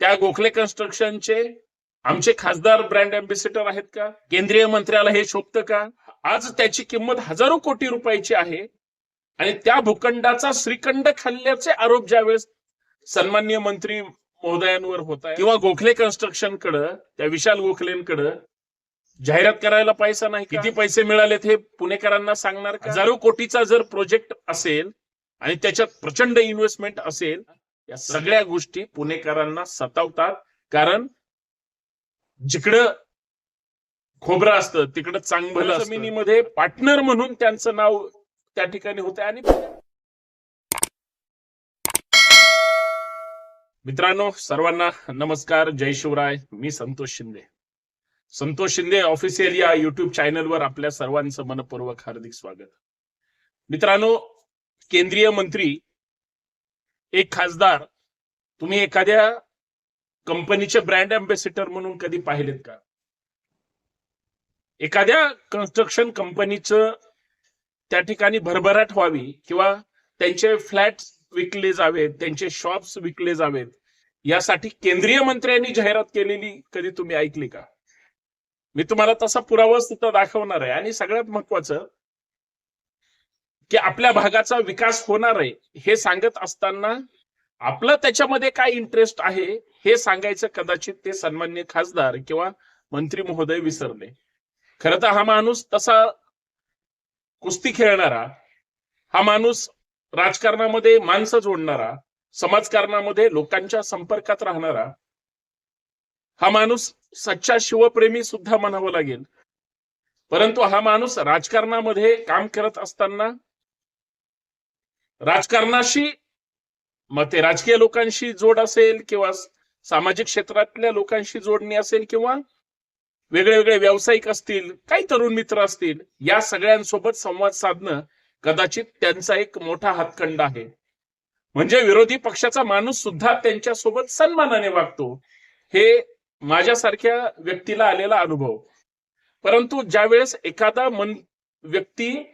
त्या गोखले कन्स्ट्रक्शनचे आमचे खासदार ब्रँड अम्बेसिडर आहेत का? केंद्रीय मंत्र्याला हे शोभतं का? आज त्याची किंमत हजारो कोटी रुपयाची आहे. आणि त्या भूखंडाचा श्रीखंड खाल्ल्याचे आरोप ज्यावेळेस सन्मान्य मंत्री महोदयांवर होत आहे किंवा गोखले कन्स्ट्रक्शन कडं त्या विशाल गोखलेंकडं जाहिरात करायला पैसा नाही किती पैसे मिळालेत हे पुणेकरांना सांगणार हजारो कोटीचा जर प्रोजेक्ट असेल आणि त्याच्यात प्रचंड इन्व्हेस्टमेंट असेल या सगळ्या गोष्टी पुणेकरांना सतावतात. कारण जिकडं खोबरं असतं तिकडं चांगलं जमिनीमध्ये पार्टनर म्हणून त्यांचं नाव त्या ठिकाणी होतं आणि मित्रांनो सर्वांना नमस्कार. जय शिवराय. मी संतोष शिंदे. संतोष शिंदे ऑफिशियल या युट्यूब चॅनलवर आपल्या सर्वांचं मनपूर्वक हार्दिक स्वागत. मित्रांनो केंद्रीय मंत्री एक खासदार तुम्ही एखाद्या कंपनीचे ब्रँड अँबेसिडर म्हणून कधी पाहिलेत का? एखाद्या कन्स्ट्रक्शन कंपनीचं त्या ठिकाणी भरभराट व्हावी किंवा त्यांचे फ्लॅट विकले जावेत त्यांचे शॉप्स विकले जावेत यासाठी केंद्रीय मंत्र्यांनी जाहिरात केलेली कधी तुम्ही ऐकली का? मी तुम्हाला तसा पुरावा सुद्धा दाखवणार आहे. आणि सगळ्यात महत्वाचं की आपल्या भागाचा विकास होणार आहे हे सांगत असताना आपलं त्याच्यामध्ये काय इंटरेस्ट आहे हे सांगायचं कदाचित ते सन्मान्य खासदार किंवा मंत्री महोदय विसरले. खर तर हा माणूस तसा कुस्ती खेळणारा हा माणूस राजकारणामध्ये माणसं जोडणारा समाजकारणामध्ये लोकांच्या संपर्कात राहणारा हा माणूस सच्चा शिवप्रेमी सुद्धा म्हणावं लागेल. परंतु हा माणूस राजकारणामध्ये काम करत असताना राजकारणाशी मग ते राजकीय लोकांशी जोड असेल किंवा सामाजिक क्षेत्रातल्या लोकांशी जोडणी असेल किंवा वेगळे वेगळे व्यावसायिक असतील काही तरुण मित्र असतील या सगळ्यांसोबत संवाद साधणं कदाचित त्यांचा एक मोठा हातखंड आहे. म्हणजे विरोधी पक्षाचा माणूस सुद्धा त्यांच्यासोबत सन्मानाने वागतो. हे माझ्यासारख्या व्यक्तीला आलेला अनुभव. परंतु ज्यावेळेस एखादा मन व्यक्ती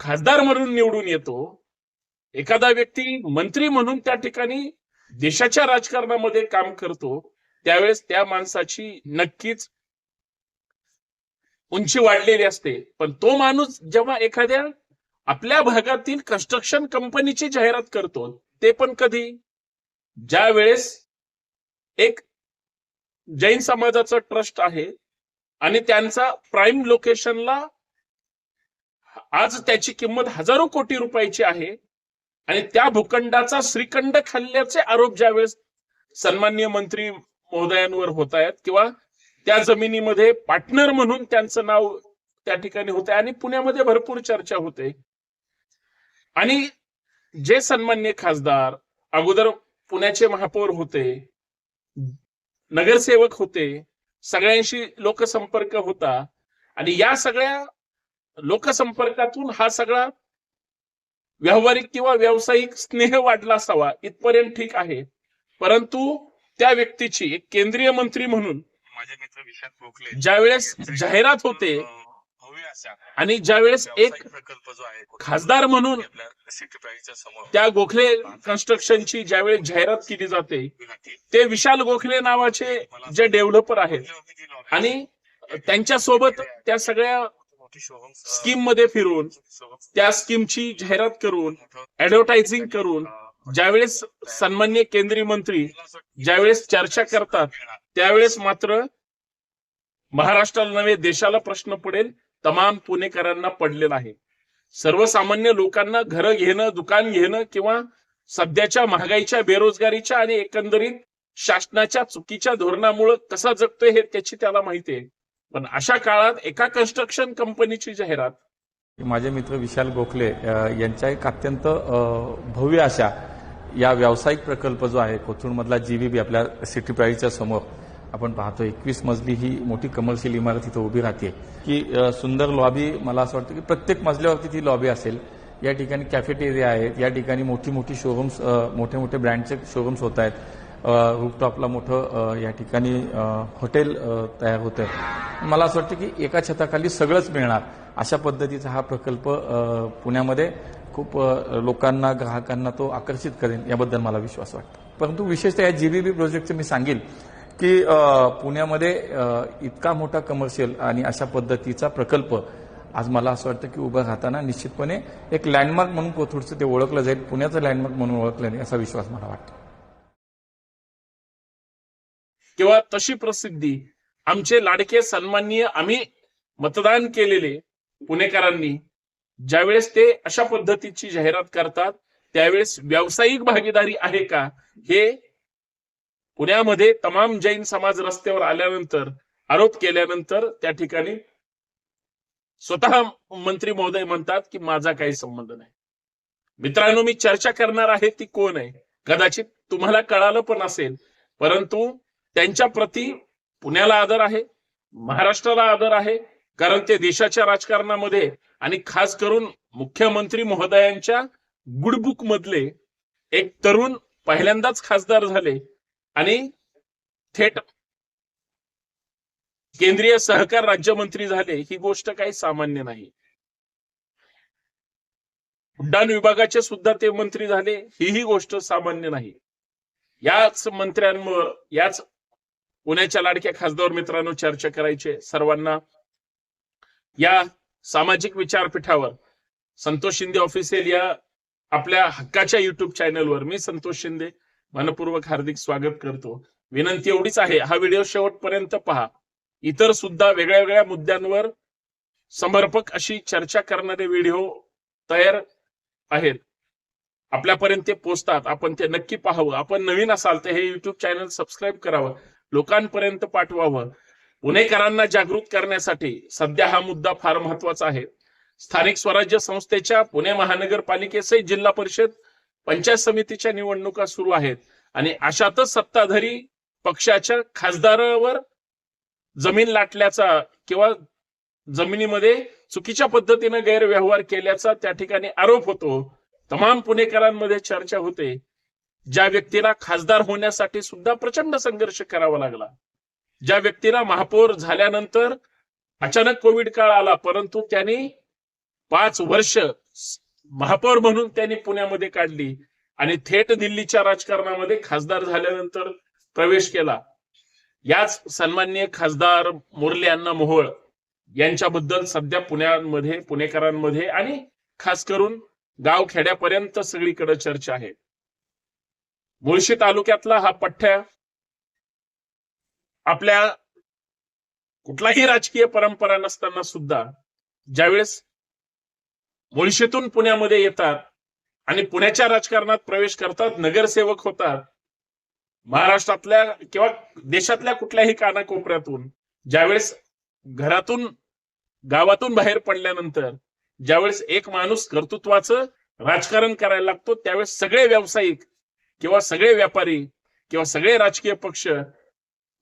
खासदार म्हणून निवडून येतो एखादा व्यक्ती मंत्री म्हणून त्या ठिकाणी देशाच्या राजकारणामध्ये काम करतो त्यावेळेस त्या माणसाची नक्कीच उंची वाढलेली असते. पण तो माणूस जेव्हा एखाद्या आपल्या भागातील कन्स्ट्रक्शन कंपनीची जाहिरात करतो ते पण कधी? ज्या वेळेस एक जैन समाजाचं ट्रस्ट आहे आणि त्यांचा प्राईम लोकेशनला आज त्याची किंमत हजारो कोटी रुपयाची आहे आणि त्या भूखंडाचा श्रीखंड खाल्ल्याचे आरोप ज्यावेळेस सन्मान्य मंत्री महोदयांवर होत आहेत किंवा त्या जमिनीमध्ये पार्टनर म्हणून त्यांचं नाव त्या ठिकाणी होते आणि पुण्यामध्ये भरपूर चर्चा होते आणि जे सन्मान्य खासदार अगोदर पुण्याचे महापौर होते नगरसेवक होते सगळ्यांशी लोकसंपर्क होता आणि या सगळ्या लोकसंपर्कातून हा सगळा व्यावहारिक किंवा व्यावसायिक स्नेह वाढला असावा इथपर्यंत ठीक आहे. परंतु त्या व्यक्तीची एक केंद्रीय मंत्री म्हणून माझे मित्र विशाल गोखले ज्यावेळेस जाहिरात होते आणि ज्यावेळेस एक व्यावसायिक प्रकल्प जो आहे खासदार म्हणून त्या गोखले कन्स्ट्रक्शनची ज्यावेळेस जाहिरात केली जाते. ते विशाल गोखले नावाचे जे डेव्हलपर आहेत. आणि आहे, त्यांच्यासोबत त्या सगळ्या स्कीममध्ये फिरून त्या स्कीमची जाहिरात करून ऍडव्हर्टायझिंग करून ज्यावेळेस सन्मान्य केंद्रीय मंत्री ज्यावेळेस चर्चा करतात. त्यावेळेस मात्र महाराष्ट्राला नव्हे देशाला प्रश्न पडेल तमाम पुणेकरांना पडलेला आहे सर्वसामान्य लोकांना घरं घेणं दुकान घेणं किंवा सध्याच्या महागाईच्या बेरोजगारीच्या आणि एकंदरीत शासनाच्या चुकीच्या धोरणामुळे कसा जगतोय हे त्याची त्याला माहिती आहे पण अशा काळात एका कन्स्ट्रक्शन कंपनीची जाहिरात. माझे मित्र विशाल गोखले यांच्या एक अत्यंत भव्य अशा या व्यावसायिक प्रकल्प जो आहे कोथरूडमधला जीव्हीबी आपल्या सिटी प्राईजच्या समोर आपण पाहतो एकवीस मजली ही मोठी कमर्शियल इमारत इथं उभी राहते. की सुंदर लॉबी मला असं वाटतं की प्रत्येक मजल्यावरती ती लॉबी असेल. या ठिकाणी कॅफेटेरिया आहेत या ठिकाणी मोठी मोठी शोरूम्स मोठे मोठे ब्रँडचे शोरूम्स होत आहेत. रूपटॉपला मोठं या ठिकाणी हॉटेल तयार होतं आहे मला असं वाटतं की एका छताखाली सगळंच मिळणार. अशा पद्धतीचा हा प्रकल्प पुण्यामध्ये खूप लोकांना ग्राहकांना तो आकर्षित करेल याबद्दल मला विश्वास वाटतो. परंतु विशेषतः या जीबीबी प्रोजेक्टचं मी सांगेल की पुण्यामध्ये इतका मोठा कमर्शियल आणि अशा पद्धतीचा प्रकल्प आज मला असं वाटतं की उभं राहताना निश्चितपणे एक लँडमार्क म्हणून कोथरूडचं ते ओळखलं जाईल. पुण्याचं लँडमार्क म्हणून ओळखलं जाईल असा विश्वास मला वाटतो. किंवा तशी प्रसिद्धी आमचे लाडके सन्माननीय आम्ही मतदान केलेले पुणेकरांनी ज्यावेळेस ते अशा पद्धतीची जाहिरात करतात त्यावेळेस व्यावसायिक भागीदारी आहे का? हे पुण्यामध्ये तमाम जैन समाज रस्त्यावर आल्यानंतर आरोप केल्यानंतर त्या ठिकाणी स्वतः मंत्री महोदय म्हणतात की माझा काही संबंध नाही. मित्रांनो मी चर्चा करणार आहे ती कोण आहे? कदाचित तुम्हाला कळालं पण असेल परंतु त्यांच्या प्रती पुण्याला आदर आहे महाराष्ट्राला आदर आहे कारण ते देशाच्या राजकारणामध्ये आणि खास करून मुख्यमंत्री महोदयांच्या गुडबुक मधले एक तरुण पहिल्यांदाच खासदार झाले आणि थेट केंद्रीय सहकार राज्यमंत्री झाले ही गोष्ट काही सामान्य नाही. उड्डाण विभागाचे सुद्धा ते मंत्री झाले हीही गोष्ट सामान्य नाही. याच मंत्र्यांवर याच पुण्याच्या लाडक्या खासदार मित्रांनो चर्चा करायचे सर्वांना या सामाजिक विचारपीठावर संतोष शिंदे ऑफिसियल या आपल्या हक्काच्या युट्यूब चॅनलवर मी संतोष शिंदे मनपूर्वक हार्दिक स्वागत करतो. विनंती एवढीच आहे हा व्हिडिओ शेवटपर्यंत पहा. इतर सुद्धा वेगळ्या वेगळ्या मुद्द्यांवर समर्पक अशी चर्चा करणारे व्हिडिओ तयार आहेत. आपल्यापर्यंत ते पोचतात आपण ते नक्की पाहावं. आपण नवीन असाल तर हे युट्यूब चॅनल सबस्क्राईब करावं. लोकांपर्यंत पाठवावं. पुणेकरांना जागृत करण्यासाठी सध्या हा मुद्दा फार महत्त्वाचा आहे. स्थानिक स्वराज्य संस्थेच्या पुणे महानगरपालिकेसह जिल्हा परिषद पंचायत समितीच्या निवडणुका सुरू आहेत. आणि अशातच सत्ताधारी पक्षाच्या खासदारावर जमीन लाटल्याचा किंवा जमिनीमध्ये चुकीच्या पद्धतीने गैरव्यवहार केल्याचा त्या ठिकाणी आरोप होतो. तमाम पुणेकरांमध्ये चर्चा होते. ज्या व्यक्तीला खासदार होण्यासाठी सुद्धा प्रचंड संघर्ष करावा लागला. ज्या व्यक्तीला महापौर झाल्यानंतर अचानक कोविड काळ आला परंतु त्यांनी पाच वर्ष महापौर म्हणून त्यांनी पुण्यामध्ये काढली आणि थेट दिल्लीच्या राजकारणामध्ये खासदार झाल्यानंतर प्रवेश केला. याच सन्माननीय खासदार मुरली अण्णा मोहोळ यांच्याबद्दल सध्या पुण्यामध्ये पुणेकरांमध्ये आणि खास करून गाव खेड्यापर्यंत सगळीकडे चर्चा आहे. मुळशी तालुक्यातला हा पठ्ठ्या आपल्या कुठलाही राजकीय परंपरा नसताना सुद्धा ज्यावेळेस मुळशीतून पुण्यामध्ये येतात आणि पुण्याच्या राजकारणात प्रवेश करतात नगरसेवक होतात महाराष्ट्रातल्या किंवा देशातल्या कुठल्याही कानाकोपऱ्यातून ज्यावेळेस घरातून गावातून बाहेर पडल्यानंतर ज्यावेळेस एक माणूस कर्तृत्वाचं राजकारण करायला लागतो त्यावेळेस सगळे व्यावसायिक किंवा सगळे व्यापारी किंवा सगळे राजकीय पक्ष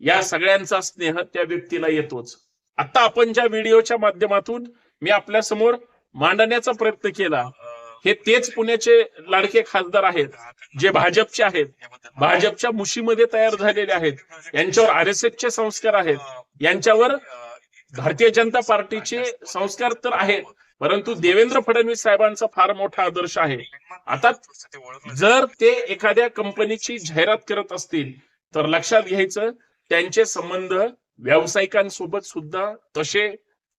या सगळ्यांचा स्नेह त्या व्यक्तीला येतोच. आता आपण ज्या व्हिडिओच्या माध्यमातून मी आपल्यासमोर मांडण्याचा प्रयत्न केला हे तेच पुण्याचे लाडके खासदार आहेत जे भाजपचे आहेत. भाजपच्या मुशीमध्ये तयार झालेले आहेत. यांच्यावर आर एस चे संस्कार आहेत. यांच्यावर भारतीय जनता पार्टीचे संस्कार तर आहेत परंतु देवेंद्र फडणवीस साहेबांचा फार मोठा आदर्श आहे. आता जर ते एखाद्या कंपनीची जाहिरात करत असतील तर लक्षात घ्यायचं त्यांचे संबंध व्यावसायिकांसोबत सुद्धा तसे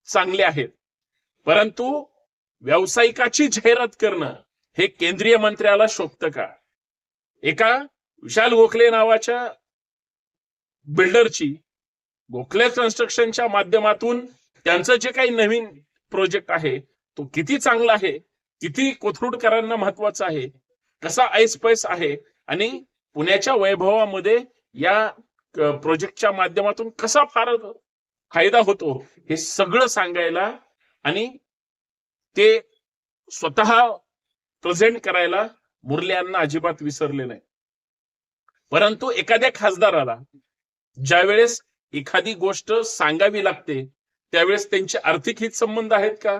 चांगले आहेत. परंतु व्यावसायिकाची जाहिरात करणं हे केंद्रीय मंत्र्याला शोभतं का? एका विशाल गोखले नावाच्या बिल्डरची गोखले कन्स्ट्रक्शनच्या माध्यमातून त्यांचं जे काही नवीन प्रोजेक्ट आहे तो किती चांगला आहे किती कोथरूडकरांना महत्त्वाचा आहे कसा ऐस पैस आहे आणि पुण्याच्या वैभवामध्ये या प्रोजेक्टच्या माध्यमातून कसा फार फायदा होतो हे सगळं सांगायला आणि ते स्वतः प्रेझेंट करायला मुरले यांना अजिबात विसरले नाही. परंतु एखाद्या खासदाराला ज्यावेळेस एखादी गोष्ट सांगावी लागते त्यावेळेस त्यांचे आर्थिक हित संबंध आहेत का?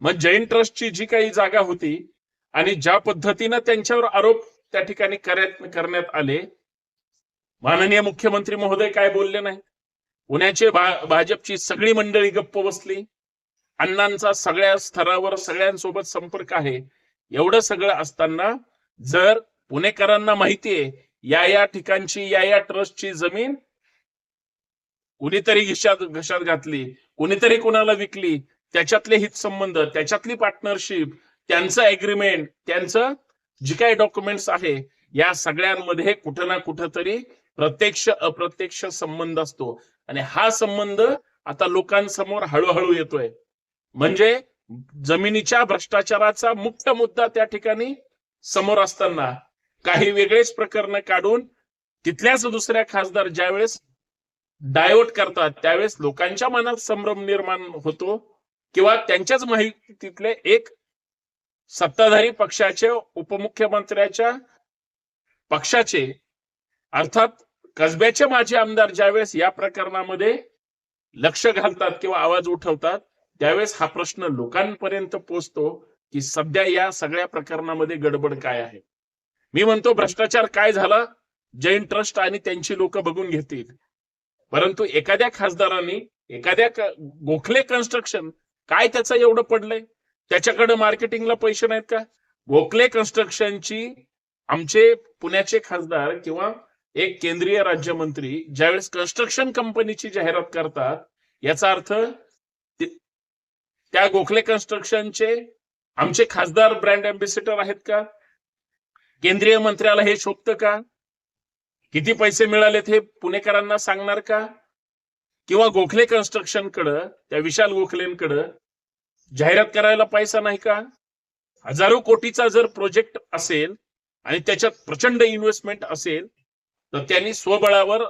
मग जैन ट्रस्टची जी काही जागा होती आणि ज्या पद्धतीनं त्यांच्यावर आरोप त्या ठिकाणी करण्यात आले माननीय मुख्यमंत्री महोदय काय बोलले नाही पुण्याचे भाजपची सगळी मंडळी गप्प बसली. अण्णांचा सगळ्या स्तरावर सगळ्यांसोबत संपर्क आहे. एवढं सगळं असताना जर पुणेकरांना माहितीये या या ठिकाणची या या ट्रस्टची जमीन कुणीतरी घशात घशात घातली कुणीतरी कुणाला विकली त्याच्यातले हितसंबंध त्याच्यातली पार्टनरशिप त्यांचं अग्रीमेंट त्यांचं जे काही डॉक्युमेंट्स आहे या सगळ्यांमध्ये कुठं ना कुठं तरी प्रत्यक्ष अप्रत्यक्ष संबंध असतो. आणि हा संबंध आता लोकांसमोर हळूहळू येतोय. म्हणजे जमिनीच्या भ्रष्टाचाराचा मुख्य मुद्दा त्या ठिकाणी समोर असताना काही वेगळेच प्रकरण काढून तिथल्याच दुसऱ्या खासदार ज्यावेळेस डायवर्ट करतात त्यावेळेस लोकांच्या मनात संभ्रम निर्माण होतो. किंवा त्यांच्याच माहितीतले एक सत्ताधारी पक्षाचे उपमुख्यमंत्र्याच्या पक्षाचे अर्थात कसब्याचे माजी आमदार ज्यावेळेस या प्रकरणामध्ये लक्ष घालतात किंवा आवाज उठवतात त्यावेळेस हा प्रश्न लोकांपर्यंत पोचतो की सध्या या सगळ्या प्रकरणामध्ये गडबड काय आहे. मी म्हणतो भ्रष्टाचार काय झाला जैन ट्रस्ट आणि त्यांची लोक बघून घेतील. परंतु एखाद्या खासदारांनी एखाद्या गोखले कन्स्ट्रक्शन काय त्याचं एवढं पडलंय? त्याच्याकडे मार्केटिंगला पैसे नाहीत का? गोखले कन्स्ट्रक्शनची आमचे पुण्याचे खासदार किंवा एक केंद्रीय राज्यमंत्री ज्यावेळेस कन्स्ट्रक्शन कंपनीची जाहिरात करतात याचा अर्थ त्या गोखले कन्स्ट्रक्शनचे आमचे खासदार ब्रँड अँबेसिडर आहेत का? केंद्रीय मंत्र्याला हे शोभतं का? किती पैसे मिळालेत हे पुणेकरांना सांगणार का? किंवा गोखले कन्स्ट्रक्शनकडं त्या विशाल गोखलेंकडं जाहिरात करायला पैसा नाही का? हजारो कोटीचा जर प्रोजेक्ट असेल आणि त्याच्यात प्रचंड इन्व्हेस्टमेंट असेल तर त्यांनी स्वबळावर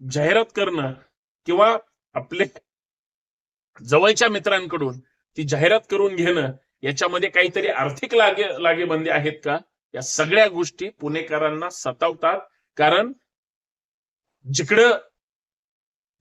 जाहिरात करणं किंवा आपले जवळच्या मित्रांकडून ती जाहिरात करून घेणं याच्यामध्ये काहीतरी आर्थिक लागे लागेबंदी आहेत का? या सगळ्या गोष्टी पुणेकरांना सतावतात. कारण जिकडं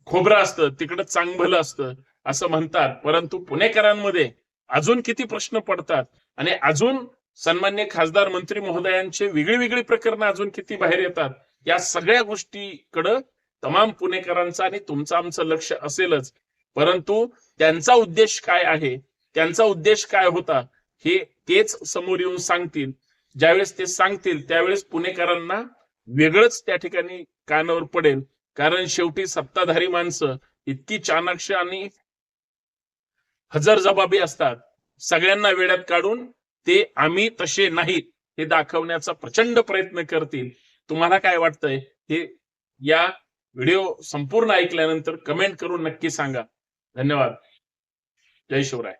खोबरं असतं तिकडं चांगभलं असतं असं म्हणतात. परंतु पुणेकरांमध्ये अजून किती प्रश्न पडतात? आणि अजून सन्मान्य खासदार मंत्री महोदयांचे वेगळी वेगळी प्रकरणं अजून किती बाहेर येतात? या सगळ्या गोष्टीकडं तमाम पुणेकरांचं आणि तुमचं आमचं लक्ष असेलच. परंतु त्यांचा उद्देश काय आहे? त्यांचा उद्देश काय होता? हे तेच समोर येऊन सांगतील. ज्यावेळेस ते सांगतील त्यावेळेस पुणेकरांना वेगळंच त्या ठिकाणी कानावर पडेल. कारण शेवटी सत्ताधारी माणसं इतकी चाणाक्ष आणि हजर जबाबी असतात. सगळ्यांना वेड्यात काढून ते आम्ही तसे नाहीत हे दाखवण्याचा प्रचंड प्रयत्न करतील. तुम्हाला काय वाटतंय? हे या व्हिडिओ संपूर्ण ऐकल्यानंतर कमेंट करून नक्की सांगा. धन्यवाद. जय शिवराय.